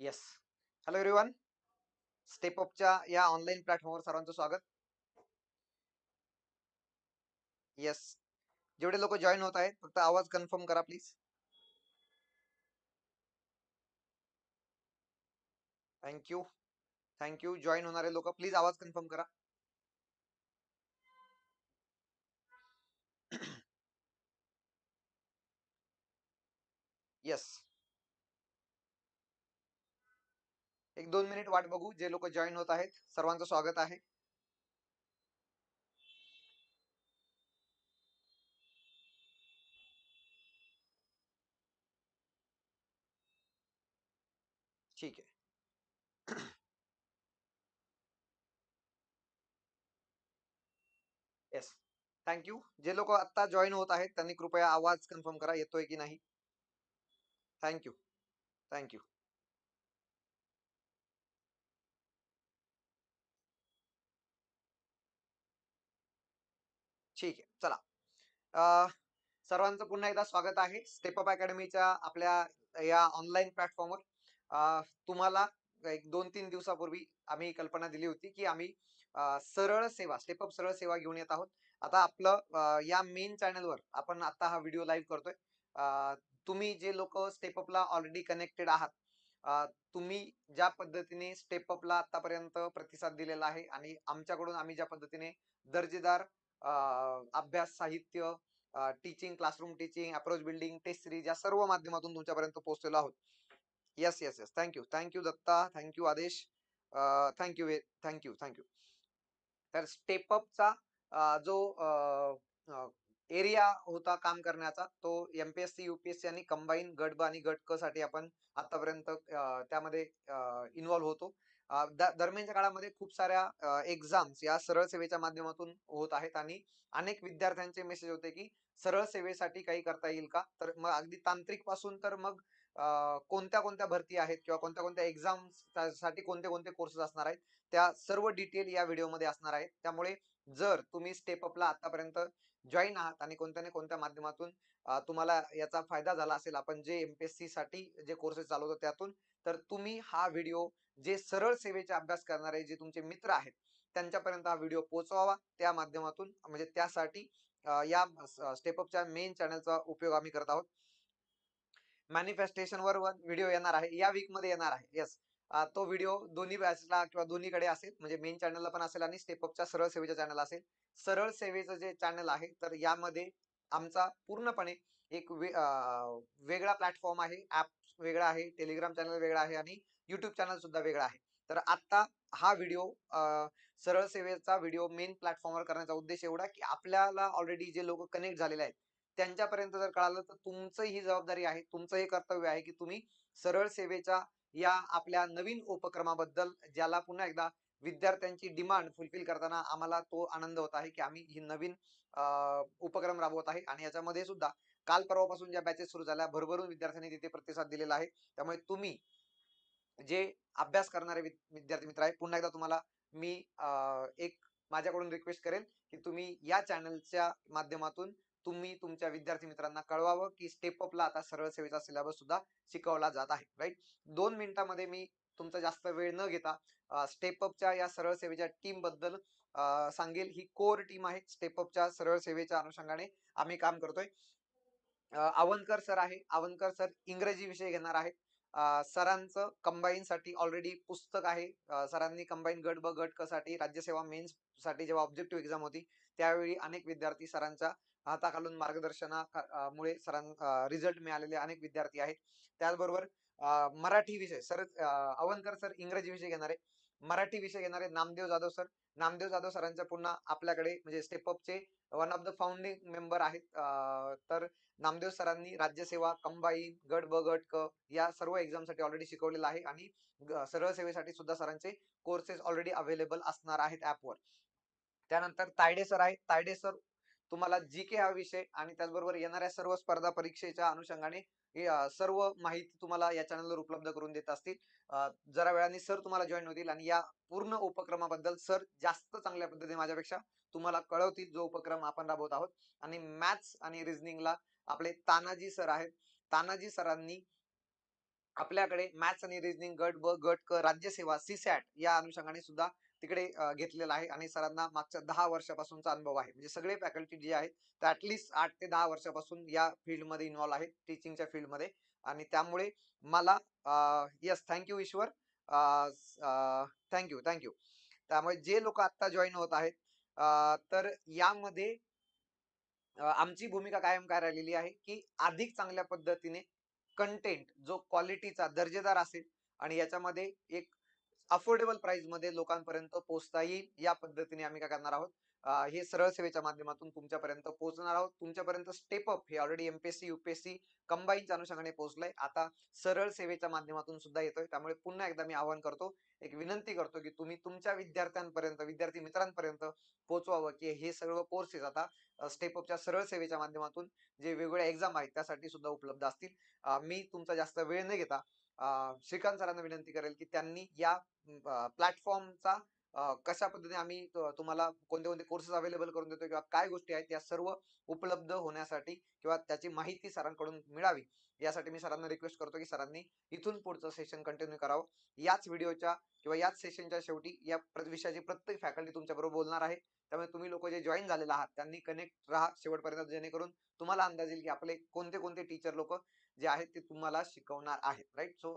Yes hello everyone step अपच्या या online प्लॅटफॉर्मवर सर्वांचं स्वागत. येस जेवढे लोक जॉईन होत आहेत, फक्त आवाज़ कन्फर्म करा प्लीज़ थँक्यू थँक्यू जॉईन होणारे लोक प्लीज़ आवाज़ कन्फर्म करा. येस एक दोन मिनिट वाट बघू, जे लोक जॉईन होत आहेत, सर्वांचं स्वागत आहे. ठीक आहे. येस थँक्यू जे लोक आता जॉईन होत त्यांनी कृपया आवाज़ कन्फर्म करा की नाही? थँक्यू थँक्यू ठीक आहे चला. अं, सर्वांचं पुन्हा एकदा स्वागत आहे. स्टेपअप अकॅडमीच्या आपल्या या ऑनलाईन प्लॅटफॉर्मवर तुम्हाला एक दोन तीन दिवसापूर्वी आम्ही कल्पना दिली होती की आम्ही सरळ सेवा स्टेपअप सरळ सेवा घेऊन येत आहोत. आता आपलं या मेन चॅनलवर आपण आता हा व्हिडिओ लाईव्ह करतोय. तुम्ही जे लोक स्टेपअपला ऑलरेडी कनेक्टेड आहात तुम्ही ज्या पद्धतीने स्टेपअपला आतापर्यंत प्रतिसाद दिलेला आहे आणि आमच्याकडून आम्ही ज्या पद्धतीने दर्जेदार अभ्यास साहित्य teaching classroom teaching approach building test series या सर्व माध्यमातून तुमच्यापर्यंत पोहोचलेलो आहोत. Yes yes yes thank you thank you Datta. Thank you Adesh. Thank you thank you thank you तर स्टेपअपचा जो एरिया होता काम करण्याचा तो एमपीएससी युपीएससी आणि कंबाईन गट ब आणि गट क साठी आपण आतापर्यंत त्यामध्ये इन्व्हॉल्व्ह होतो. दरम्यानच्या काळामध्ये खूप साऱ्या एक्झाम्स या सरळ सेवेच्या माध्यमातून होत आहेत आणि अनेक विद्यार्थ्यांचे मेसेज होते की सरळ सेवेसाठी काही करता येईल का? तर मग अगदी तांत्रिकपासून तर मग कोणत्या कोणत्या भरती आहेत किंवा कोणत्या कोणत्या एक्झामसाठी कोणते कोणते कोर्सेस असणार आहेत त्या सर्व डिटेल या व्हिडिओमध्ये असणार आहेत. त्यामुळे जर तुम्ही स्टेप अपला आतापर्यंत जॉईन आहात आणि कोणत्या ना कोणत्या माध्यमातून तुम्हाला याचा फायदा झाला असेल आपण जे एमपीएससी साठी जे कोर्सेस चालवतो त्यातून तर तुम्ही हा व्हिडिओ जे सरळ सेवेचे अभ्यास करणारे जे तुमचे मित्र आहेत त्यांच्यापर्यंत हा व्हिडिओ पोहोचवावा. त्या माध्यमातून म्हणजे त्यासाठी या स्टेपअपच्या मेन चॅनलचा उपयोग आम्ही करत आहोत. मॅनिफेस्टेशन वर व्हिडिओ येणार आहे. या वीकमध्ये येणार आहे. येस तो व्हिडिओ दोन्ही बॅचला किंवा दोन्हीकडे असेल म्हणजे मेन चॅनलला पण असेल आणि स्टेपअपच्या सरळ सेवेच्या चॅनल असेल. सरळ सेवेचं जे चॅनल आहे तर यामध्ये आमचा पूर्णपणे एक वे- वेगळा प्लॅटफॉर्म आहे ऍप वेगळा आहे टेलिग्राम चॅनल वेगळा आहे आणि युट्यूब चॅनल सुद्धा वेगळा आहे. तर आता हा व्हिडिओ सरळ सेवेचा व्हिडिओ मेन प्लॅटफॉर्मवर करण्याचा उद्देश एवढा की आपल्याला ऑलरेडी जे लोक कनेक्ट झालेले आहेत त्यांच्यापर्यंत जर कळालं तर तुमचं ही जबाबदारी आहे तुमचं हे कर्तव्य आहे की तुम्ही सरळ सेवेच्या या आपल्या नवीन उपक्रमाबद्दल ज्याला पुन्हा एकदा विद्यार्थ्यांची डिमांड फुलफिल करताना आम्हाला तो आनंद होत आहे की आम्ही ही नवीन उपक्रम राबवत आहे. आणि याच्यामध्ये सुद्धा काल परवापासून ज्या बॅचेस सुरू झाल्या भरभरून विद्यार्थ्यांनी तिथे प्रतिसाद दिलेला आहे. त्यामुळे तुम्ही जे अभ्यास करणारे विद्यार्थी मित्र आहे पुन्हा एकदा तुम्हाला मी एक माझ्याकडून रिक्वेस्ट करेल की तुम्ही या चॅनलच्या माध्यमातून तुम्ही तुमच्या विद्यार्थी मित्रांना कळवावं की स्टेप अपला आता सरळ सेवेचा सिलेबस सुद्धा शिकवला जात आहे. राईट दोन मिनिटांमध्ये मी तुमचा जास्त वेळ न घेता स्टेप अपच्या या सरळ सेवेच्या टीमबद्दल सांगेल. ही कोर टीम आहे. स्टेप अपच्या सरळ सेवेच्या अनुषंगाने आम्ही काम करतोय. आवनकर सर आहे. आवनकर सर इंग्रजी विषय घेणार आहेत सरांचं कंबाईन साठी ऑलरेडी पुस्तक आहे. सरांनी कंबाईन गट ब गट क साठी राज्यसेवा मेन्ससाठी जेव्हा ऑब्जेक्टिव्ह एक्झाम होती त्यावेळी अनेक विद्यार्थी सरांच्या हाताखालून मार्गदर्शनामुळे सरां रिझल्ट मिळालेले अनेक विद्यार्थी आहेत. त्याचबरोबर मराठी विषय सर अं, अवनकर सर इंग्रजी विषय घेणारे मराठी विषय घेणारे नामदेव जाधव सर. नामदेव जाधव सरांच्या पुन्हा आपल्याकडे म्हणजे स्टेपअपचे one of the founding member आहेत. तर नामदेव सरांनी राज्यसेवा कंबाईन गट ब गट क या सर्व एक्झामसाठी ऑलरेडी शिकवलेलं आहे आणि सरळ सेवेसाठी सुद्धा सरांचे कोर्सेस ऑलरेडी अवेलेबल असणार आहेत ऍपवर त्यानंतर तायडे सर आहेत. तायडे सर तुम्हाला जी के हा विषय आणि त्याचबरोबर येणाऱ्या सर्व स्पर्धा परीक्षेच्या अनुषंगाने सर्व माहिती तुम्हाला या चॅनलवर उपलब्ध करून देत असतील. जरा वेळाने सर तुम्हाला जॉईन होतील आणि या पूर्ण उपक्रमाबद्दल सर जास्त चांगल्या पद्धतीने माझ्यापेक्षा तुम्हाला कळवतील जो उपक्रम आपण राबवत आहोत. आणि मॅथ्स आणि रिझनिंगला आपले तानाजी सर आहेत. तानाजी सरांनी आपल्याकडे मॅथ्स आणि रिझनिंग गट ब गट क राज्यसेवा सीसॅट या अनुषंगाने सुद्धा तिकडे घेतलेला आहे आणि सरांना मागच्या दहा वर्षापासूनचा अनुभव आहे. म्हणजे सगळे फॅकल्टी जे आहेत ते ऍटलिस्ट आठ ते दहा वर्षापासून या फील्डमध्ये इन्व्हॉल्व आहेत टीचिंगच्या फील्डमध्ये. आणि त्यामुळे मला yes thank you Ishwar. Thank you thank you त्यामुळे जे लोक आत्ता जॉईन होत आहेत तर यामध्ये आमची भूमिका कायम काय राहिलेली आहे की अधिक चांगल्या पद्धतीने कंटेंट जो क्वालिटीचा दर्जेदार असेल आणि याच्यामध्ये एक अफोर्डेबल प्राइसमध्ये लोकांपर्यंत पोहोचता येईल या पद्धतीने आम्ही काय करणार आहोत? हे सरळ सेवेच्या माध्यमातून तुमच्यापर्यंत पोहोचणार आहोत. तुमच्यापर्यंत स्टेप अप हे ऑलरेडी एमपीएससी युपीएससी कंबाईनच्या अनुषंगाने पोहोचलंय. आता सरळ सेवेच्या माध्यमातून सुद्धा येतोय. त्यामुळे पुन्हा एकदा मी आवाहन करतो एक विनंती करतो की तुम्ही तुमच्या विद्यार्थ्यांपर्यंत विद्यार्थी मित्रांपर्यंत पोहोचवावं की हे सर्व कोर्सेस आता स्टेप अपच्या सरळ सेवेच्या माध्यमातून जे वेगवेगळ्या एक्झाम आहेत त्यासाठी सुद्धा उपलब्ध असतील. मी तुमचा जास्त वेळ न घेता श्रीकांत सरांना विनंती करेल की त्यांनी या प्लॅटफॉर्मचा कशा पद्धतीने आम्ही तुम्हाला कोणते कोणते कोर्सेस अवेलेबल करून देतो किंवा काय गोष्टी आहेत या सर्व उपलब्ध होण्यासाठी किंवा त्याची माहिती सरांकडून मिळावी यासाठी मी सरांना रिक्वेस्ट करतो की सरांनी इथून पुढचं सेशन कंटिन्यू करावं. याच व्हिडिओच्या किंवा याच सेशनच्या शेवटी या विषयाची प्रत्येक फॅकल्टी तुमच्या बरोबर बोलणार आहे. त्यामुळे तुम्ही लोक जे जॉईन झालेले आहात त्यांनी कनेक्ट राहा शेवटपर्यंत जेणेकरून तुम्हाला अंदाज येईल की आपले कोणते कोणते टीचर लोक जे आहेत ते तुम्हाला शिकवणार आहेत राईट सो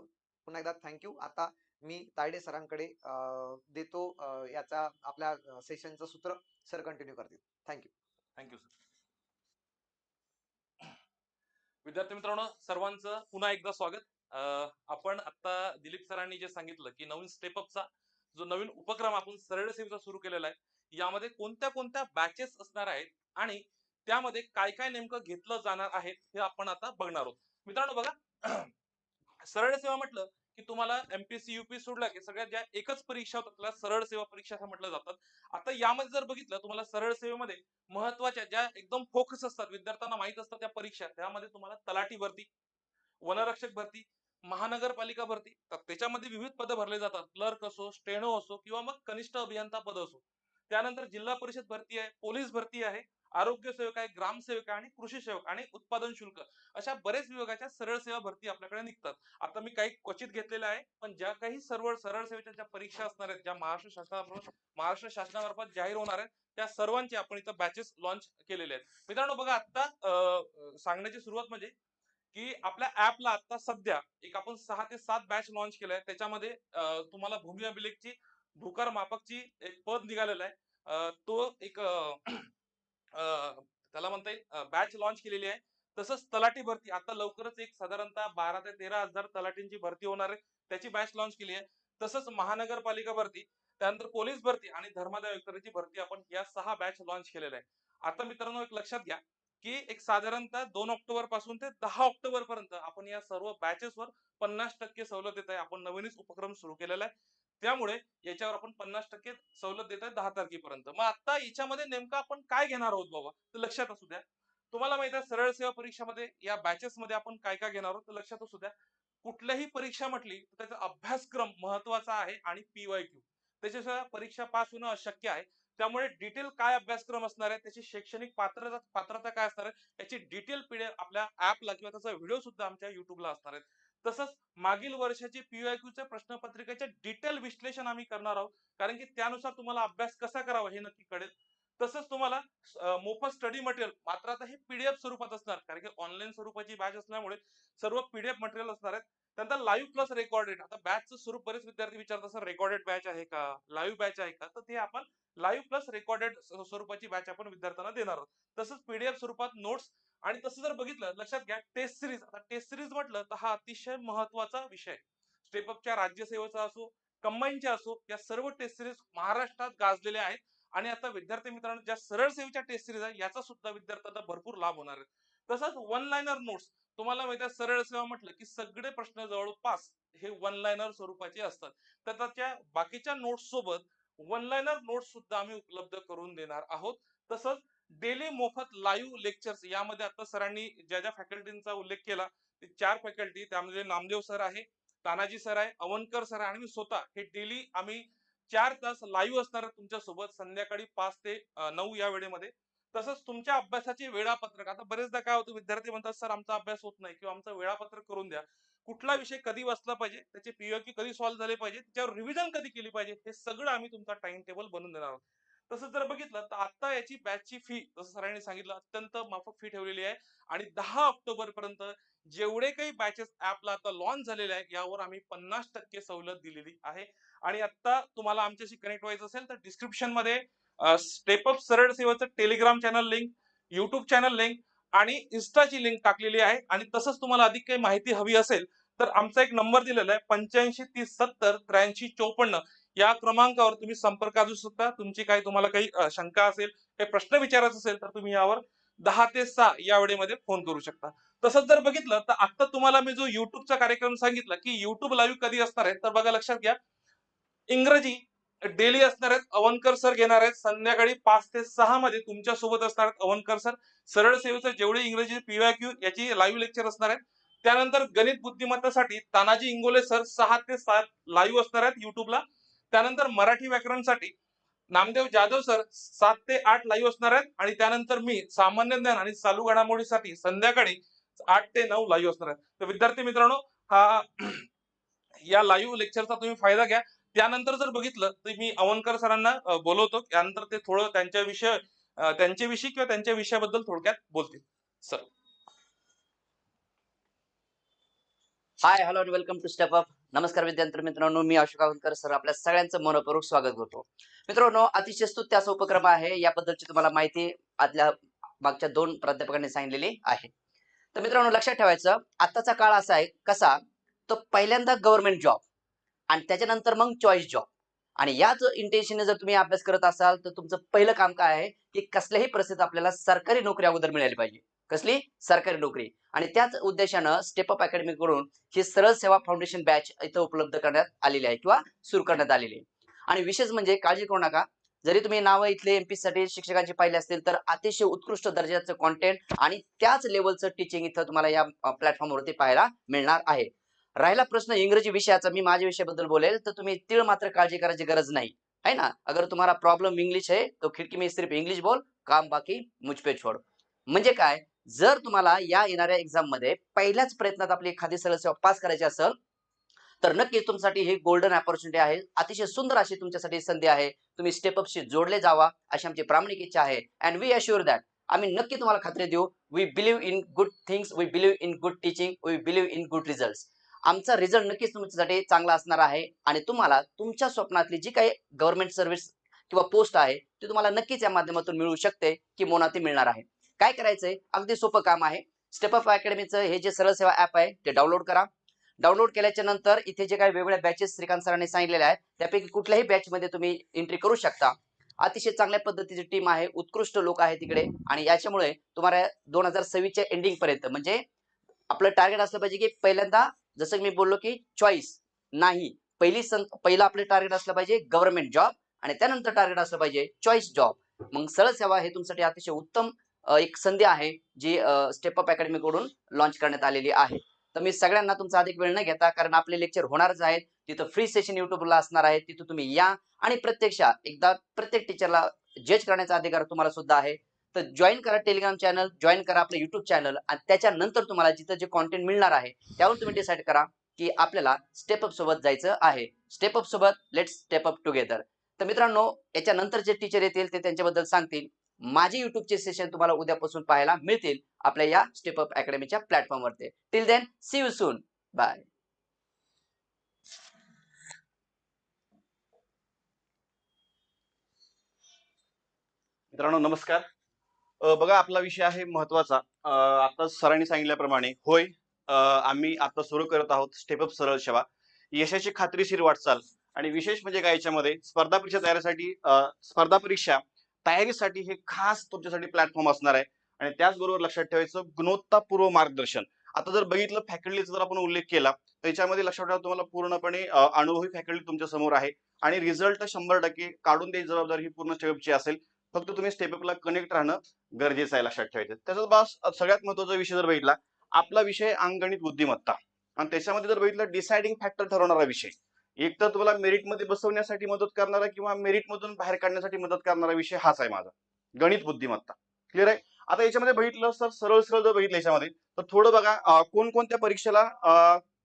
पुन्हा एकदा थँक्यू आता मी तायडे सरांकडे अं, देतो याचा आपल्या सेशनचं सूत्र. सर कंटिन्यू करतील. Thank you thank you sir विद्यार्थी मित्रांनो सर्वांचं पुन्हा एकदा स्वागत. आपण आता दिलीप सरांनी जे सांगितलं की नवीन स्टेपअपचा जो नवीन उपक्रम आपण सरळ सेवेचा सुरू केलेला आहे यामध्ये कोणत्या कोणत्या बॅचेस असणार आहेत आणि त्यामध्ये काय काय नेमकं घेतलं जाणार आहे हे आपण आता बघणार आहोत. मित्रांनो बघा सरळ सेवा म्हटलं की तुम्हाला एमपीएससी युपीएससी सोडला की सगळ्यात ज्या एकच परीक्षा होतात त्याला सरळ सेवा परीक्षा असं म्हटलं जातात आता यामध्ये जर बघितलं तुम्हाला सरळ सेवेमध्ये महत्त्वाच्या ज्या एकदम फोकस असतात विद्यार्थ्यांना माहीत असतात त्या परीक्षा त्यामध्ये तुम्हाला तलाठी भरती वनरक्षक भरती महानगरपालिका भरती तर त्याच्यामध्ये विविध पदं भरले जातात. क्लर्क असो स्टेनो असो किंवा मग कनिष्ठ अभियंता पद असो. त्यानंतर जिल्हा परिषद भरती आहे पोलीस भरती आहे आरोग्य सेवक आहे ग्रामसेवक आणि कृषी सेवक आणि उत्पादन शुल्क अशा बरेच विभागाच्या सरळ सेवा भरती आपल्याकडे निघतात. आता मी काही क्वचित घेतलेल्या आहे पण ज्या काही सर्व सरळ सेवेच्या ज्या परीक्षा असणार आहेत ज्या महाराष्ट्र शासनामार्फत महाराष्ट्र शासनामार्फत जाहीर होणार आहेत त्या सर्वांचे आपण इथं बॅचेस लॉन्च केलेले आहेत. मित्रांनो बघा आता सांगण्याची सुरुवात म्हणजे की आपल्या ऍपला आता सध्या एक आपण सहा ते सात बॅच लॉन्च केलाय त्याच्यामध्ये तुम्हाला भूमी अभिलेखची भूकार मापकची एक पद निघालेला आहे. तो एक त्याला म्हणता येईल बॅच लॉन्च केलेली आहे. तसंच तलाठी भरती आता लवकरच एक साधारणतः बारा ते तेरा हजार तलाठींची भरती होणार आहे. त्याची बॅच लॉन्च केली आहे. तसंच महानगरपालिका भरती त्यानंतर पोलीस भरती आणि धर्मादाय आयुक्ताची भरती आपण या सहा बॅच लॉन्च केलेल्या आहे आता मित्रांनो एक लक्षात घ्या की एक साधारणतः दोन ऑक्टोबरपासून ते दहा ऑक्टोबर पर्यंत आपण या सर्व बॅचेसवर पन्नास टक्के सवलत देत आहे. आपण नवीनच उपक्रम सुरू केलेला आहे. त्यामुळे याच्यावर आपण पन्नास टक्के सवलत देत आहे दहा तारखेपर्यंत. मग आता याच्यामध्ये नेमकं आपण काय घेणार आहोत बाबा? तर लक्षात असू द्या. तुम्हाला माहीत आहे सरळ सेवा परीक्षामध्ये या बॅचेस मध्ये आपण काय काय घेणार आहोत? तर लक्षात असू द्या कुठल्याही परीक्षा म्हटली तर त्याचा अभ्यासक्रम महत्त्वाचा आहे आणि पीवाय क्यू. त्याच्याशिवाय परीक्षा पास होणं अशक्य आहे. त्यामुळे डिटेल काय अभ्यासक्रम असणार आहे? त्याची शैक्षणिक पात्रता पात्रता काय असणार आहे? याची डिटेल पीडीएफ आपल्या ऍपला किंवा त्याचा व्हिडिओ सुद्धा आमच्या युट्यूबला असणार आहे तसंच मागील वर्षाचे पीआयक्यूच्या प्रश्नपत्रिकेचे डिटेल विश्लेषण आम्ही करणार आहोत. कारण की त्यानुसार तुम्हाला अभ्यास कसा करावा हे नक्की कळेल. तसंच तुम्हाला मोफत स्टडी मटेरियल मात्र आता हे पीडीएफ स्वरूपात असणार. कारण की ऑनलाईन स्वरूपाची बॅच असल्यामुळे सर्व पीडीएफ मटेरियल असणार आहेत. त्यानंतर लाईव्ह प्लस रेकॉर्डेड आता बॅचचं स्वरूप बरेच विद्यार्थी विचारतात असतात रेकॉर्डेड बॅच आहे का? लाईव्ह बॅच आहे का? तर ते आपण लाईव्ह प्लस रेकॉर्डेड स्वरूपाची बॅच आपण विद्यार्थ्यांना देणार आहोत. तसंच पीडीएफ स्वरूपात नोट्स आणि तसं जर बघितलं लक्षात घ्या टेस्ट सिरीज आता टेस्ट सिरीज म्हटलं तर हा अतिशय महत्त्वाचा विषय स्टेपअपच्या राज्यसेवेचा असो कंबाईनच्या असो या सर्व टेस्ट सिरीज महाराष्ट्रात गाजलेल्या आहेत. आणि आता विद्यार्थी मित्रांनो ज्या सरळ सेवेच्या टेस्ट सिरीज आहे याचा सुद्धा विद्यार्थ्यांना भरपूर लाभ होणार आहे. तसंच वन लाईनर नोट्स तुम्हाला माहिती आहे सरळ सेवा म्हटलं की सगळे प्रश्न जवळपास हे वन लाईनर स्वरूपाचे असतात. तर त्याच्या बाकीच्या नोट्स सोबत वन लाईनर नोट्स सुद्धा आम्ही उपलब्ध करून देणार आहोत. तसंच डेली मोफत लाईव्ह लेक्चर्स यामध्ये आता सरांनी ज्या ज्या फॅकल्टींचा उल्लेख केला ते चार फॅकल्टी त्यामध्ये नामदेव सर आहे तानाजी सर आहे अवनकर सर आहे आणि मी स्वतः. हे डेली आम्ही चार तास लाईव्ह असणार तुमच्यासोबत संध्याकाळी पाच ते नऊ या वेळेमध्ये. तसंच तुमच्या अभ्यासाचे वेळापत्रक. आता बरेचदा काय होतं विद्यार्थी म्हणतात सर आमचा अभ्यास होत नाही किंवा आमचं वेळापत्रक करून द्या. कुठला विषय कधी वाचला पाहिजे त्याचे पीओक्यू कधी सॉल्व्ह झाले पाहिजे त्याच्यावर रिव्हिजन कधी केली पाहिजे हे सगळं आम्ही तुमचा टाइम टेबल बनवून देणार आहोत. तसं जर बघितलं तर आता याची बॅचची फी जसं सरांनी सांगितलं अत्यंत माफक फी ठेवलेली आहे. आणि दहा ऑक्टोबर पर्यंत जेवढे काही बॅचेस ऍपला आता लॉन्च झालेले आहे यावर आम्ही पन्नास टक्के सवलत दिलेली आहे. आणि आता तुम्हाला आमच्याशी कनेक्ट व्हायचं असेल तर डिस्क्रिप्शनमध्ये स्टेपअप सरळ सेवाचं Telegram channel link YouTube channel link आणि इन्स्टाची लिंक टाकलेली आहे. आणि तसंच तुम्हाला अधिक काही माहिती हवी असेल तर आमचा एक नंबर दिलेला आहे पंच्याऐंशी तीस सत्तर त्र्याऐंशी चौपन्न. या क्रमांकावर तुम्ही संपर्क साधू शकता. तुमची काही तुम्हाला काही शंका असेल काही प्रश्न विचारायचा असेल तर तुम्ही यावर दहा ते सहा या वेळेमध्ये फोन करू शकता. तसंच जर बघितलं तर आता तुम्हाला मी जो युट्यूबचा कार्यक्रम सांगितला की युट्यूब लाईव्ह कधी असणार आहे तर बघा लक्षात घ्या. इंग्रजी डेली असणार आहेत अवनकर सर घेणार आहेत. संध्याकाळी पाच ते सहा मध्ये तुमच्यासोबत असणार आहेत अवनकर सर सरळ सेवेचं जेवढे इंग्रजी पीवायक्यू याची लाईव्ह लेक्चर असणार आहेत. त्यानंतर गणित बुद्धिमत्तासाठी तानाजी इंगोले सर सहा ते सात लाईव्ह असणार आहेत युट्यूबला त्यानंतर मराठी व्याकरणसाठी नामदेव जाधव सर सात ते आठ लाईव्ह असणार आहेत आणि त्यानंतर मी सामान्य ज्ञान आणि चालू घडामोडीसाठी संध्याकाळी आठ ते नऊ लाईव्ह असणार आहेत. तर विद्यार्थी मित्रांनो हा या लाईव्ह लेक्चरचा तुम्ही फायदा घ्या. त्यानंतर जर बघितलं तर मी अवनकर सरांना बोलवतो. त्यानंतर ते थोडं त्यांच्या विषय त्यांच्याविषयी किंवा त्यांच्या विषयाबद्दल थोडक्यात बोलतील. सर. हाय हॅलो आणि वेलकम टू स्टेप अप नमस्कार विद्यार्थी मित्रांनो मी अशोक आवनकर सर. आपल्या सगळ्यांचं मनपूर्वक स्वागत करतो. मित्रांनो अतिशय स्तुत्य असा उपक्रम आहे. याबद्दलची तुम्हाला माहिती आदल्या मागच्या दोन प्राध्यापकांनी सांगितलेली आहे. तर मित्रांनो लक्षात ठेवायचं आताचा काळ असा आहे कसा? तो पहिल्यांदा गव्हर्नमेंट जॉब आणि त्याच्यानंतर मग चॉईस जॉब आणि याच इंटेन्शनने जर तुम्ही अभ्यास करत असाल तर तुमचं पहिलं काम काय आहे? की कसल्याही परिस्थितीत आपल्याला सरकारी नोकरी अगोदर मिळाली पाहिजे. कसली? सरकारी नोकरी. आणि त्याच उद्देशानं स्टेप अप अकॅडमी कडून ही सरळ सेवा फाउंडेशन बॅच इथं उपलब्ध करण्यात आलेली आहे किंवा सुरू करण्यात आलेली आहे. आणि विशेष म्हणजे काळजी करू नका. जरी तुम्ही नावं इथले एमपी साठी शिक्षकांची पाहिले असतील तर अतिशय उत्कृष्ट दर्जाचं कॉन्टेंट आणि त्याच लेवलचं टीचिंग इथं तुम्हाला या प्लॅटफॉर्मवरती पाहायला मिळणार आहे. राहिला प्रश्न इंग्रजी विषयाचा मी माझ्या विषयाबद्दल बोलेल तर तुम्ही तीळ मात्र काळजी करायची गरज नाही. है ना? अगर तुम्हाला प्रॉब्लेम इंग्लिश है तो खिडकी में सिर्फ इंग्लिश बोल काम बाकी मुझपे छोड. म्हणजे काय? जर तुम्हाला या येणाऱ्या एक्झाममध्ये पहिल्याच प्रयत्नात आपली एखादी सरळ सेवा पास करायची असेल तर नक्कीच तुमच्यासाठी ही गोल्डन ऑपॉर्च्युनिटी आहे. अतिशय सुंदर अशी तुमच्यासाठी संधी आहे. तुम्ही स्टेपअपशी जोडले जावा अशी आमची प्रामाणिक इच्छा आहे. अँड वी अश्युअर दॅट आम्ही नक्की तुम्हाला खात्री देऊ we believe in good things we believe in good teaching we believe in good result आमचा रिझल्ट नक्कीच तुमच्यासाठी चांगला असणार आहे. आणि तुम्हाला तुमच्या स्वप्नातली जी काही गव्हर्नमेंट सर्व्हिस किंवा पोस्ट आहे ती तुम्हाला नक्कीच या माध्यमातून मिळू शकते किंवा ती मिळणार आहे. काय करायचंय? अगदी सोपं काम आहे. स्टेप अप अकॅडमीचं हे जे सरळ सेवा ऍप आहे ते डाउनलोड करा. डाउनलोड केल्याच्यानंतर इथे जे काही वेगवेगळ्या बॅचेस श्रीकांत सरांनी सांगितलेले आहेत त्यापैकी कुठल्याही बॅच मध्ये तुम्ही एंट्री करू शकता. अतिशय चांगल्या पद्धतीची टीम आहे उत्कृष्ट लोक आहे तिकडे आणि याच्यामुळे तुम्हाला दोन हजार सव्वीसच्या एंडिंग पर्यंत म्हणजे आपलं टार्गेट असलं पाहिजे की पहिल्यांदा जसं मी बोललो की चॉईस नाही. पहिली सं पहिलं आपलं टार्गेट असलं पाहिजे गव्हर्नमेंट जॉब आणि त्यानंतर टार्गेट असलं पाहिजे चॉईस जॉब मग सरळ सेवा हे तुमच्यासाठी अतिशय उत्तम एक संधी आहे जी स्टेपअप अकॅडमीकडून लॉन्च करण्यात आलेली आहे. तर मी सगळ्यांना तुमचा अधिक वेळ न घेता कारण आपले लेक्चर होणारच आहेत तिथं फ्री सेशन युट्यूबला असणार आहे तिथं तुम्ही या आणि प्रत्यक्षात एकदा प्रत्येक टीचरला जज करण्याचा अधिकार तुम्हाला सुद्धा आहे. तर जॉईन करा टेलिग्राम चॅनल जॉईन करा आपलं युट्यूब चॅनल आणि त्याच्यानंतर तुम्हाला जिथं जे कॉन्टेंट मिळणार आहे त्यावर तुम्ही डिसाईड करा की आपल्याला स्टेपअप सोबत जायचं आहे. स्टेपअप सोबत लेट स्टेप अप टुगेदर तर मित्रांनो याच्यानंतर जे टीचर येतील ते त्यांच्याबद्दल सांगतील. माझे युट्यूबचे सेशन तुम्हाला उद्यापासून पाहायला मिळतील आपल्या या स्टेप अप अकॅडमीच्या प्लॅटफॉर्मवरती till then see you soon bye मित्रांनो नमस्कार. बघा आपला विषय आहे महत्त्वाचा आता सरांनी सांगितल्याप्रमाणे होय आम्ही आता सुरू करत आहोत स्टेपअप सरळ सेवा. यशाची खात्रीशीर वाटचाल. आणि विशेष म्हणजे काय याच्यामध्ये? स्पर्धा परीक्षा तयारीसाठी स्पर्धा परीक्षा तयारीसाठी हे खास तुमच्यासाठी प्लॅटफॉर्म असणार आहे. आणि त्याचबरोबर लक्षात ठेवायचं गुणवत्तापूर्व मार्गदर्शन. आता जर बघितलं फॅकल्टीचा जर आपण उल्लेख केला तर याच्यामध्ये लक्षात ठेवा तुम्हाला पूर्णपणे अनुभवी फॅकल्टी तुमच्यासमोर आहे. आणि रिझल्ट शंभर टक्के काढून द्यायची जबाबदारी ही पूर्ण स्टेपची असेल. फक्त तुम्ही स्टेपअपला कनेक्ट राहणं गरजेचं आहे लक्षात ठेवायचं. त्याचा बास सगळ्यात महत्त्वाचा विषय जर बघितला आपला विषय अंगणित बुद्धिमत्ता. आणि त्याच्यामध्ये जर बघितलं डिसाइडिंग फॅक्टर ठरवणारा विषय. एक तर तुम्हाला मेरिटमध्ये बसवण्यासाठी मदत करणारा किंवा मेरिट मधून बाहेर काढण्यासाठी मदत करणारा विषय हाच आहे माझा. गणित बुद्धिमत्ता. क्लिअर आहे? आता याच्यामध्ये बघितलं सर सरळ सरळ जर बघितलं याच्यामध्ये तर थोडं बघा कोणकोणत्या परीक्षेला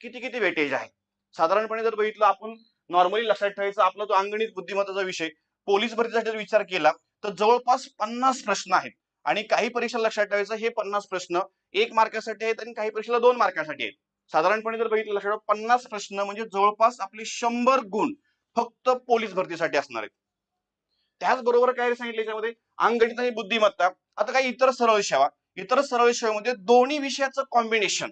किती किती वेटेज आहे? साधारणपणे जर बघितलं आपण नॉर्मली लक्षात ठेवायचं आपला तो अंगणित बुद्धिमत्ताचा विषय पोलीस भरतीसाठी जर विचार केला तर जवळपास पन्नास प्रश्न आहेत. आणि काही परीक्षा लक्षात ठेवायचं हे पन्नास प्रश्न एक मार्कासाठी आहेत आणि काही परीक्षेला दोन मार्कासाठी आहेत. साधारणपणे जर बघितलं लक्षात पन्नास प्रश्न म्हणजे जवळपास आपले शंभर गुण फक्त पोलीस भरतीसाठी असणार आहेत. त्याचबरोबर काय सांगितलं याच्यामध्ये? अंगणित आणि बुद्धिमत्ता. आता काही इतर सरळ सेवा इतर सरळ सेवेमध्ये दोन्ही विषयाचं कॉम्बिनेशन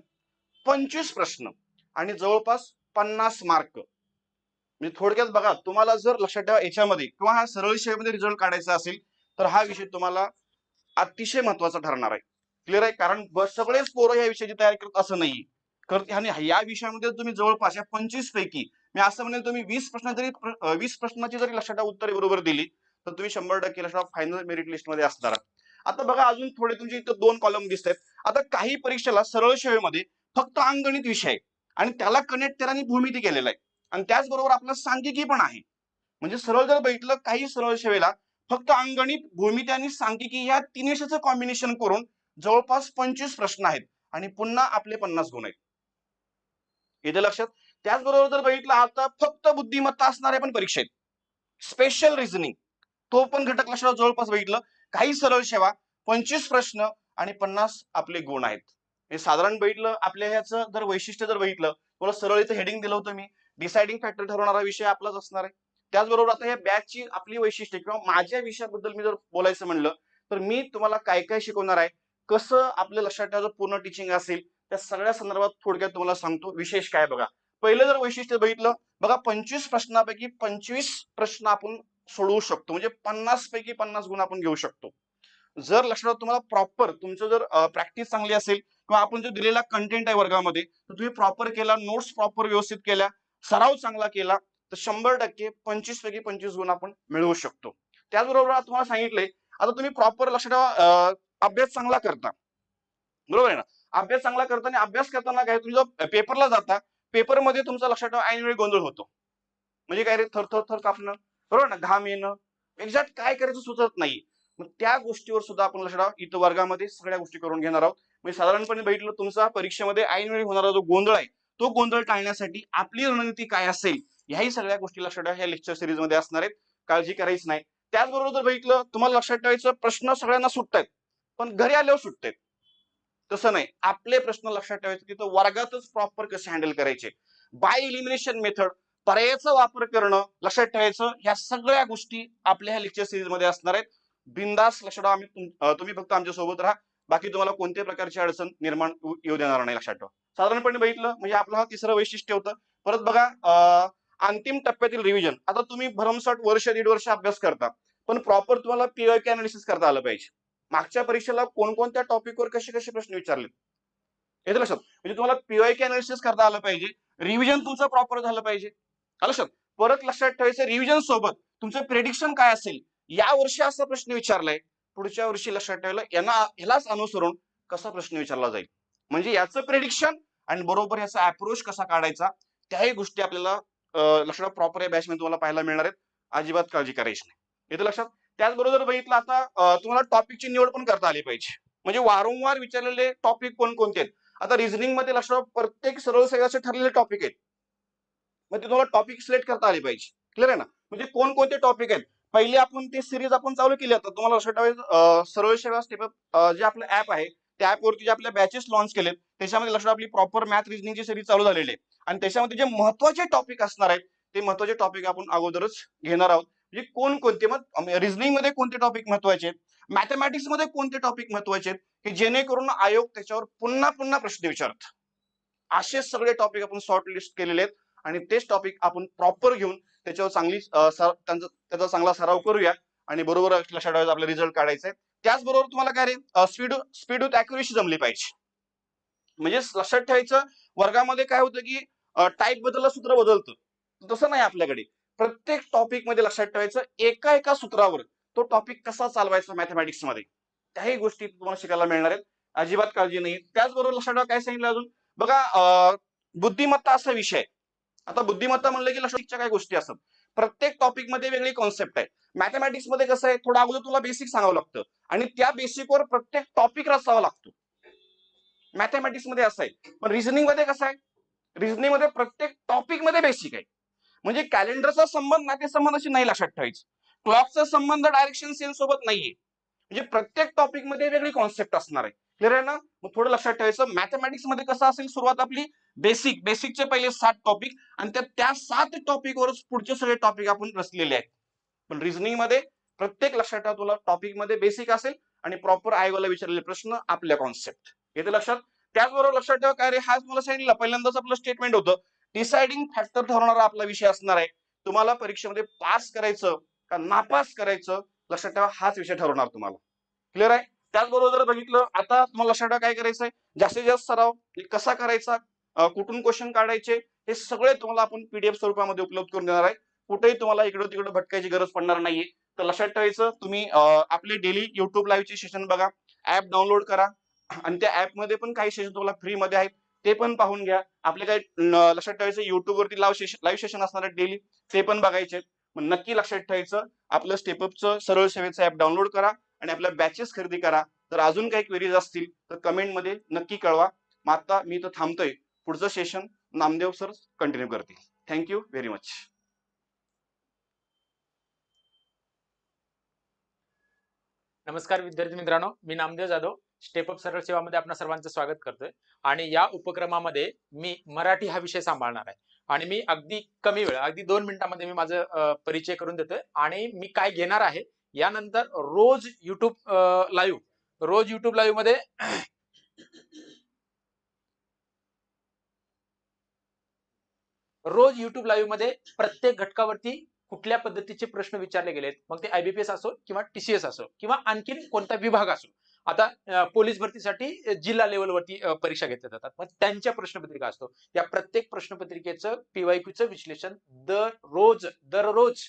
पंचवीस प्रश्न आणि जवळपास पन्नास मार्क म्हणजे थोडक्यात बघा तुम्हाला जर लक्षात ठेवा याच्यामध्ये किंवा हा सरळ सेवेमध्ये रिझल्ट काढायचा असेल तर हा विषय तुम्हाला अतिशय महत्त्वाचा ठरणार आहे. क्लिअर आहे? कारण सगळेच पोरं या विषयाची तयारी करत असं नाही करते. आणि या विषयामध्ये तुम्ही जवळपास या पंचवीस पैकी मी असं म्हणेल तुम्ही वीस प्रश्न जरी वीस प्रश्नाची जरी लक्षात उत्तरे बरोबर दिली तर तुम्ही शंभर टक्के लक्षात फायनल मेरिट लिस्टमध्ये असणार आता बघा अजून थोडे तुमचे इथं दोन कॉलम दिसत आहेत आता काही परीक्षेला सरळ सेवेमध्ये फक्त अंगणित विषय आहे. आणि त्याला कनेक्ट त्याला भूमिती केलेला आहे. आणि त्याचबरोबर आपलं सांख्यिकी पण आहे. म्हणजे सरळ जर बघितलं काही सरळ सेवेला फक्त अंगणित भूमिती आणि सांख्यिकी या तिनेशाचं कॉम्बिनेशन करून जवळपास पंचवीस प्रश्न आहेत. आणि पुन्हा आपले पन्नास गुण आहेत. इथे लक्षात? त्याचबरोबर जर बघितलं आता फक्त बुद्धिमत्ता असणाऱ्या पण परीक्षा आहेत. स्पेशल रिझनिंग तो पण घटक लक्षात जवळपास बघितलं. काही सरळ सेवा पंचवीस प्रश्न आणि पन्नास आपले गुण आहेत. हे साधारण बघितलं आपल्या ह्याचं जर वैशिष्ट्य जर बघितलं तुम्हाला सरळ इथं हेडिंग दिलं होतं मी. डिसाइडिंग फॅक्टर ठरवणारा विषय आपलाच असणार आहे. त्याचबरोबर आता या बॅचची आपली वैशिष्ट्य किंवा माझ्या विषयाबद्दल मी जर बोलायचं म्हणलं तर मी तुम्हाला काय काय शिकवणार आहे? कसं आपल्या लक्षात ठेवायचं? पूर्ण टीचिंग असेल त्या सगळ्या संदर्भात थोडक्यात तुम्हाला सांगतो विशेष काय बघा. पहिलं जर वैशिष्ट्य बघितलं बघा पंचवीस प्रश्नापैकी पंचवीस प्रश्न आपण सोडवू शकतो. म्हणजे पन्नास पैकी पन्नास गुण आपण घेऊ शकतो. जर लक्षात तुम्हाला प्रॉपर तुमचं जर प्रॅक्टिस चांगली असेल किंवा आपण जो दिलेला कंटेंट आहे वर्गामध्ये तर तुम्ही प्रॉपर केला नोट्स प्रॉपर व्यवस्थित केल्या सराव चांगला केला तर शंभर टक्के पंचवीस पैकी पंचवीस गुण आपण मिळवू शकतो. त्याचबरोबर तुम्हाला सांगितलंय आता तुम्ही प्रॉपर लक्षात ठेवा अभ्यास चांगला करता. बरोबर आहे ना? अभ्यास चांगला करताना अभ्यास करताना काय तुम्ही जो पेपरला जाता पेपरमध्ये तुमचा लक्षात ठेवा ऐनवेळी गोंधळ होतो. म्हणजे काय रे थर थर थर कापणं. बरोबर ना? घाम येणं. एक्झॅक्ट काय करायचं सुचत नाही. मग त्या गोष्टीवर सुद्धा आपण लक्षात ठेवा. इथं वर्गामध्ये सगळ्या गोष्टी करून घेणार आहोत. म्हणजे साधारणपणे बघितलं तुमचा परीक्षेमध्ये ऐनवेळी होणारा जो गोंधळ आहे तो गोंधळ टाळण्यासाठी आपली रणनीती काय असेल ह्याही सगळ्या गोष्टी लक्षात ठेवा. ह्या लेक्चर सिरीजमध्ये असणार आहेत. काळजी करायची नाही. त्याचबरोबर जर बघितलं तुम्हाला लक्षात ठेवायचं प्रश्न सगळ्यांना सुटतायत. पण घरी आल्यावर सुटतायत. तसं नाही. आपले प्रश्न लक्षात ठेवायचे तिथं वर्गातच प्रॉपर कसे हँडल करायचे? बाय इलिमिनेशन मेथड पर्यायाचा वापर करणं लक्षात ठेवायचं. ह्या सगळ्या गोष्टी आपल्या ह्या लेक्चर सिरीजमध्ये असणार आहेत. बिंदास लक्षात ठेवा आम्ही तुम्ही फक्त आमच्यासोबत राहा. बाकी तुम्हाला कोणत्याही प्रकारची अडचण निर्माण येऊ देणार नाही लक्षात ठेवा. साधारणपणे बघितलं म्हणजे आपलं हा तिसरं वैशिष्ट्य होतं. परत बघा अंतिम टप्प्यातील रिव्हिजन आता तुम्ही भरमसाठ वर्ष दीड वर्ष अभ्यास करता. पण प्रॉपर तुम्हाला पीओके अनालिसिस करता आलं पाहिजे. मागच्या परीक्षेला कोणकोणत्या टॉपिकवर कसे कसे प्रश्न विचारले? येते लक्षात म्हणजे तुम्हाला पीवायके अनालिसिस करता आलं पाहिजे. रिव्हिजन तुमचं प्रॉपर झालं पाहिजे. लक्षात. परत लक्षात ठेवायचं रिव्हिजन सोबत तुमचं प्रेडिक्शन काय असेल? या वर्षी असा प्रश्न विचारलाय. पुढच्या वर्षी लक्षात ठेवलं यांना ह्यालाच अनुसरून कसा प्रश्न विचारला जाईल? म्हणजे याचं प्रेडिक्शन आणि बरोबर याचा अप्रोच कसा काढायचा? त्याही गोष्टी आपल्याला लक्षात प्रॉपर या बॅचमध्ये तुम्हाला पाहायला मिळणार आहेत. अजिबात काळजी करायची नाही. येते लक्षात त्याचबरोबर बघितलं आता तुम्हाला टॉपिकची निवड पण करता आली पाहिजे. म्हणजे वारंवार विचारलेले टॉपिक कोणकोणते आहेत? आता रिझनिंगमध्ये लक्षात प्रत्येक सरळ सगळ्याचे ठरलेले टॉपिक आहेत. मग ते तुम्हाला टॉपिक सिलेक्ट करता आले पाहिजे. क्लिअर आहे ना? म्हणजे कोणकोणते टॉपिक आहेत? पहिले आपण ते सिरीज आपण चालू केली आता तुम्हाला लक्षात ठेवायचं सरळ सेवा स्टेप जे आपलं ऍप आहे त्या ऍपवरती जे आपल्या बॅचेस लॉन्च केलेत त्याच्यामध्ये लक्षात आपली प्रॉपर मॅथ रिझनिंगची सिरीज चालू झालेली आहे. आणि त्याच्यामध्ये जे महत्त्वाचे टॉपिक असणार आहेत ते महत्त्वाचे टॉपिक आपण अगोदरच घेणार आहोत. म्हणजे कोणकोणते मग रिझनिंगमध्ये कोणते टॉपिक महत्त्वाचे आहेत? मॅथमॅटिक्समध्ये कोणते टॉपिक महत्त्वाचे आहेत? की जेणेकरून आयोग त्याच्यावर पुन्हा पुन्हा प्रश्न विचारत. असे सगळे टॉपिक आपण शॉर्ट लिस्ट केलेले आहेत. आणि तेच टॉपिक आपण प्रॉपर घेऊन त्याच्यावर चांगली त्याचा चांगला सराव करूया. आणि बरोबर लक्षात ठेवायचं आपला रिझल्ट काढायचा आहे त्याचबरोबर तुम्हाला काय रे? स्पीड स्पीड विथ अॅक्युरेसी जमली पाहिजे. म्हणजे लक्षात ठेवायचं वर्गामध्ये काय होतं की टाईप बदलला सूत्र बदलतं. तसं नाही आपल्याकडे. प्रत्येक टॉपिकमध्ये लक्षात ठेवायचं एका एका सूत्रावर. तो टॉपिक कसा चालवायचा मॅथमॅटिक्समध्ये? त्याही गोष्टी तुम्हाला शिकायला मिळणार आहेत. अजिबात काळजी नाही. त्याचबरोबर लक्षात ठेवा काय सांगितलं अजून? बघा बुद्धिमत्ता असा विषय. आहे आता बुद्धिमत्ता म्हणलं की लक्षात काय गोष्टी असतात? प्रत्येक टॉपिकमध्ये वेगळी कॉन्सेप्ट आहे. मॅथमॅटिक्समध्ये कसं आहे? थोडं अगोदर तुला बेसिक सांगावं लागतं. आणि त्या बेसिकवर प्रत्येक टॉपिक रचावा लागतो. मॅथमॅटिक्समध्ये असं आहे. पण रिझनिंगमध्ये कसं आहे? रिझनिंगमध्ये प्रत्येक टॉपिकमध्ये बेसिक आहे. म्हणजे कॅलेंडरचा संबंध नातेसंबंधाशी नाही लक्षात ठेवायचं. क्लॉकचा संबंध डायरेक्शन सेन्स सोबत नाहीये. म्हणजे प्रत्येक टॉपिकमध्ये वेगळी कॉन्सेप्ट असणार आहे. क्लिअर आहे ना? मग थोडं लक्षात ठेवायचं. मॅथमॅटिक्समध्ये कसं असेल सुरुवात आपली? बेसिक बेसिकचे पहिले सात टॉपिक आणि त्या त्या सात टॉपिकवरच पुढचे सगळे टॉपिक आपण रचलेले आहेत. पण रिझनिंगमध्ये प्रत्येक लक्षात ठेवा तुला टॉपिकमध्ये बेसिक असेल आणि प्रॉपर आयोगाला विचारलेले प्रश्न आपल्या कॉन्सेप्ट येते लक्षात? त्याचबरोबर लक्षात ठेवा काय रे? हाच मला सांगितलं पहिल्यांदाच आपलं स्टेटमेंट होतं. डिसाइडिंग फॅक्टर ठरवणारा आपला विषय असणार आहे. तुम्हाला परीक्षेमध्ये पास करायचं का नापास करायचं लक्षात ठेवा हाच विषय ठरवणार तुम्हाला. क्लिअर आहे? त्याचबरोबर जर बघितलं आता तुम्हाला लक्षात ठेवा काय करायचंय? जास्तीत जास्त सराव कसा करायचा? कुठून क्वेश्चन काढायचे? हे सगळे तुम्हाला आपण पीडीएफ स्वरूपामध्ये उपलब्ध करून देणार आहे. कुठेही तुम्हाला इकडं तिकडं भटकायची गरज पडणार नाहीये. तर लक्षात ठेवायचं तुम्ही आपले डेली युट्यूब लाईव्हचे सेशन बघा. ऍप डाउनलोड करा. आणि त्या ऍपमध्ये पण काही सेशन तुम्हाला फ्री मध्ये आहेत. ते पण पाहून घ्या. आपले काही लक्षात ठेवायचं युट्यूबवरती लाईव्ह सेशन लाईव्ह सेशन असणार डेली ते पण बघायचे नक्की लक्षात ठेवायचं. आपलं स्टेपअपचं सरळ सेवेचं ऍप डाउनलोड करा आणि आपल्या बॅचेस खरेदी करा. जर अजून काही क्वेरीज असतील तर कमेंटमध्ये नक्की कळवा. मग आता मी इथं थांबतोय. पुढचं सेशन नामदेव सर कंटिन्यू करतील. थँक्यू व्हेरी मच नमस्कार विद्यार्थी मित्रांनो. मी नामदेव जाधव. स्टेप अप सरळ सेवामध्ये आपण सर्वांचं स्वागत करतोय. आणि या उपक्रमामध्ये मी मराठी हा विषय सांभाळणार आहे. आणि मी अगदी कमी वेळ अगदी दोन मिनिटांमध्ये मी माझं परिचय करून देतोय. आणि मी काय घेणार आहे यानंतर रोज युट्यूब लाईव्ह रोज युट्यूब लाईव्हमध्ये रोज युट्यूब लाईव्हमध्ये प्रत्येक घटकावरती कुठल्या पद्धतीचे प्रश्न विचारले गेलेत. मग ते आयबीपीएस असो किंवा टीसीएस असो किंवा आणखीन कोणता विभाग असो. आता पोलीस भरतीसाठी जिल्हा लेवलवरती परीक्षा घेतल्या जातात. मग त्यांच्या प्रश्नपत्रिका असतो. या प्रत्येक प्रश्नपत्रिकेचं पीवायक्यूचं विश्लेषण दररोज दररोज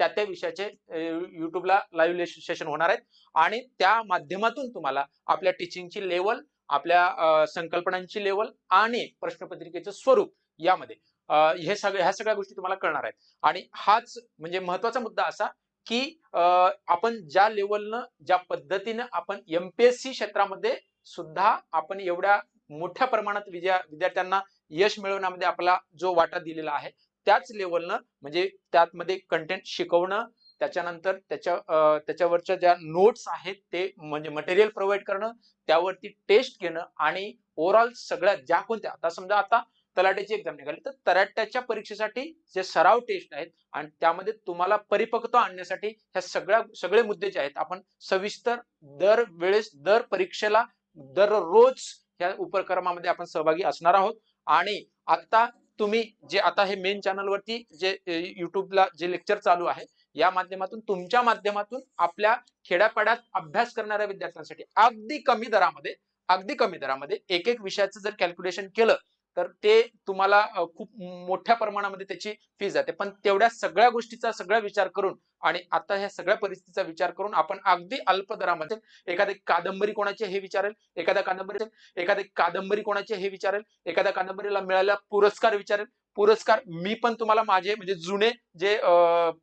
त्या त्या विषयाचे युट्यूबला लाईव्ह सेशन होणार आहेत. आणि त्या माध्यमातून तुम्हाला आपल्या टीचिंगची लेवल आपल्या संकल्पनांची लेवल आणि प्रश्नपत्रिकेचं स्वरूप यामध्ये हे सगळ्या ह्या सगळ्या गोष्टी तुम्हाला कळणार आहेत. आणि हाच म्हणजे महत्त्वाचा मुद्दा असा की आपण ज्या लेवलनं ज्या पद्धतीनं आपण एमपीएससी क्षेत्रामध्ये सुद्धा आपण एवढ्या मोठ्या प्रमाणात विद्या विद्यार्थ्यांना यश मिळवण्यामध्ये आपला जो वाटा दिलेला आहे त्याच लेवलनं म्हणजे त्यामध्ये कंटेंट शिकवणं त्याच्यानंतर त्याच्या अं, त्याच्यावरच्या ज्या नोट्स आहेत ते म्हणजे मटेरियल प्रोव्हाइड करणं त्यावरती टेस्ट घेणं आणि ओव्हरऑल सगळ्या ज्या कोणत्या आता समजा आता तलाट्याची एक्झाम निघाली. तर तलाट्याच्या परीक्षेसाठी जे सराव टेस्ट आहेत आणि त्यामध्ये तुम्हाला परिपक्वता आणण्यासाठी ह्या सगळ्या सगळे मुद्दे जे आहेत आपण सविस्तर दर वेळेस दर परीक्षेला दररोज ह्या उपक्रमामध्ये आपण सहभागी असणार आहोत. आणि आता तुम्ही जे आता हे मेन चॅनलवरती जे युट्यूबला जे लेक्चर चालू आहे या माध्यमातून तुमच्या माध्यमातून आपल्या खेड्यापाड्यात अभ्यास करणाऱ्या विद्यार्थ्यांसाठी अगदी कमी दरामध्ये अगदी कमी दरामध्ये एक एक विषयाचं जर कॅल्क्युलेशन केलं तर ते तुम्हाला खूप मोठ्या प्रमाणामध्ये त्याची फी जाते. पण तेवढ्या सगळ्या गोष्टीचा सगळा विचार करून आणि आता ह्या सगळ्या परिस्थितीचा विचार करून आपण अगदी अल्प दरामध्ये एखादी कादंबरी कोणाची हे विचारेल एखाद्या कादंबरी एखादी कादंबरी कोणाची हे विचारेल एखाद्या कादंबरीला मिळालेला पुरस्कार विचारेल पुरस्कार मी पण तुम्हाला माझे म्हणजे जुने जे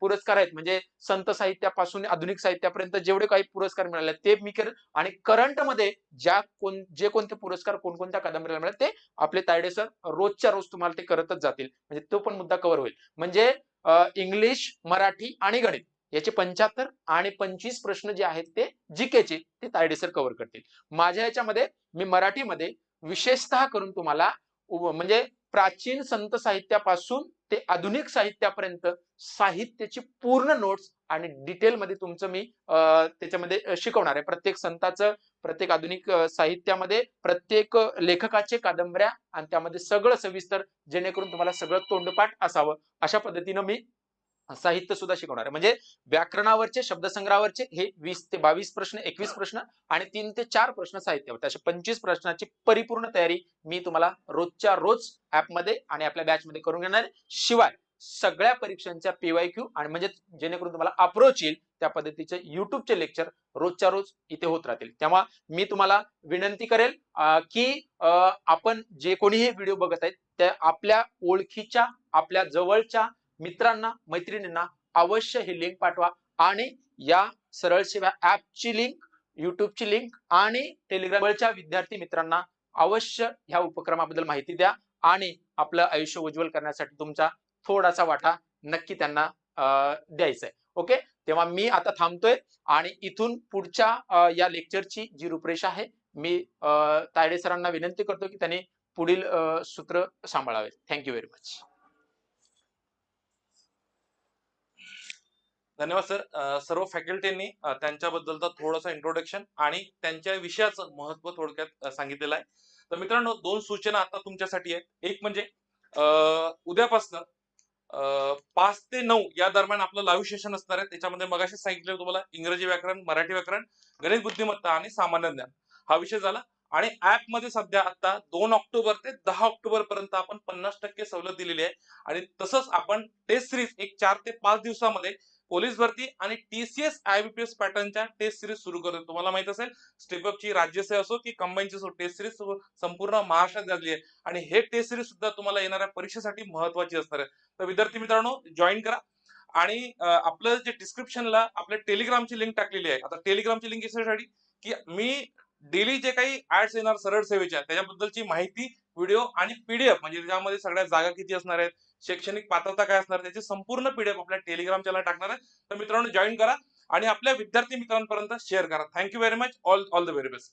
पुरस्कार आहेत म्हणजे संत साहित्यापासून आधुनिक साहित्यापर्यंत जेवढे काही पुरस्कार मिळाले ते मी करेन आणि करंटमध्ये ज्या कोण जे कोणते पुरस्कार कोणकोणत्या कादंबरीला मिळाले ते आपले तायडे सर रोजच्या रोज तुम्हाला ते करतच जातील. म्हणजे तो पण मुद्दा कव्हर होईल. म्हणजे इंग्लिश मराठी आणि गणित याचे पंच्याहत्तर आणि पंचवीस प्रश्न जे आहेत ते जीकेचे ते तायडे सर कव्हर करतील. माझ्या याच्यामध्ये मी मराठीमध्ये विशेषतः करून तुम्हाला म्हणजे प्राचीन संत साहित्यापासून ते आधुनिक साहित्यापर्यंत साहित्याची पूर्ण नोट्स आणि डिटेलमध्ये तुमचं मी त्याच्यामध्ये शिकवणार आहे. प्रत्येक संताचं प्रत्येक आधुनिक साहित्यामध्ये प्रत्येक लेखकाचे कादंबऱ्या आणि त्यामध्ये सगळं सविस्तर जेणेकरून तुम्हाला सगळं तोंडपाठ असावं. अशा पद्धतीनं मी साहित्य सुद्धा शिकवणार आहे. म्हणजे व्याकरणावरचे शब्दसंग्रहावरचे हे वीस ते बावीस प्रश्न एकवीस प्रश्न आणि तीन ते चार प्रश्न साहित्यावर अशा पंचवीस प्रश्नाची परिपूर्ण तयारी मी तुम्हाला रोजच्या रोज ऍपमध्ये आणि आपल्या बॅचमध्ये करून घेणार आहे. शिवाय सगळ्या परीक्षांच्या पीवाय क्यू आणि म्हणजे जेणेकरून तुम्हाला अप्रोच येईल त्या पद्धतीचे युट्यूबचे लेक्चर रोजच्या रोज इथे होत राहतील. तेव्हा मी तुम्हाला विनंती करेल की अं, आपण जे कोणीही व्हिडिओ बघत आहेत त्या आपल्या ओळखीच्या आपल्या जवळच्या मित्रांना मैत्रिणींना अवश्य ही लिंक पाठवा आणि या सरळ सेवा ऍपची लिंक युट्यूबची लिंक आणि टेलिग्रामच्या विद्यार्थी मित्रांना अवश्य ह्या उपक्रमाबद्दल माहिती द्या आणि आपलं आयुष्य उज्ज्वल करण्यासाठी तुमचा थोडासा वाटा नक्की त्यांना द्यायचा आहे ओके तेव्हा मी आता थांबतोय आणि इथून पुढच्या या लेक्चरची जी रूपरेषा आहे मी तायडे सरांना विनंती करतो की त्यांनी पुढील सूत्र सांभाळावे थँक्यू व्हेरी मच धन्यवाद सर. सर्व फॅकल्टींनी त्यांच्याबद्दलचं थोडंसं इंट्रोडक्शन आणि त्यांच्या विषयाचं महत्त्व थोडक्यात सांगितलेलं आहे. तर मित्रांनो दोन सूचना आता तुमच्यासाठी आहेत. एक म्हणजे अं, उद्यापासनं पाच ते नऊ या दरम्यान आपलं लाईव्ह सेशन असणार आहे. त्याच्यामध्ये मगाशी सांगितलं तुम्हाला इंग्रजी व्याकरण मराठी व्याकरण गणित बुद्धिमत्ता आणि सामान्य ज्ञान. हा विषय झाला. आणि ऍपमध्ये सध्या आता दोन ऑक्टोबर ते दहा ऑक्टोबर पर्यंत आपण पन्नास टक्के सवलत दिलेली आहे. आणि तसंच आपण टेस्ट सिरीज एक चार ते पाच दिवसामध्ये पोलीस भरती आणि टीसीएस आयबीपीएस पॅटर्नच्या टेस्ट सिरीज सुरू करतो तुम्हाला माहीत असेल स्टेपअपची राज्यसेवा असो की कंबाईनची असो टेस्ट सिरीज संपूर्ण महाराष्ट्रात झाली आहे. आणि हे टेस्ट सिरीज सुद्धा तुम्हाला येणाऱ्या परीक्षेसाठी महत्वाची असणार आहे. तर विद्यार्थी मित्रांनो जॉईन करा. आणि आपलं जे डिस्क्रिप्शनला आपल्या टेलिग्रामची लिंक टाकलेली आहे. आता टेलिग्रामची लिंक याच्यासाठी की मी डेली जे काही ऍड्स येणार सरळ सेवेच्या त्याच्याबद्दलची माहिती व्हिडिओ आणि पीडीएफ म्हणजे त्याच्यामध्ये सगळ्या जागा किती असणार आहेत शैक्षणिक पात्रता काय असणार? त्याची संपूर्ण पीडीएफ आपल्या टेलिग्राम चॅनल टाकणार आहे. तर मित्रांनो जॉईन करा आणि आपल्या विद्यार्थी मित्रांपर्यंत शेअर करा. Thank you very much all all the very best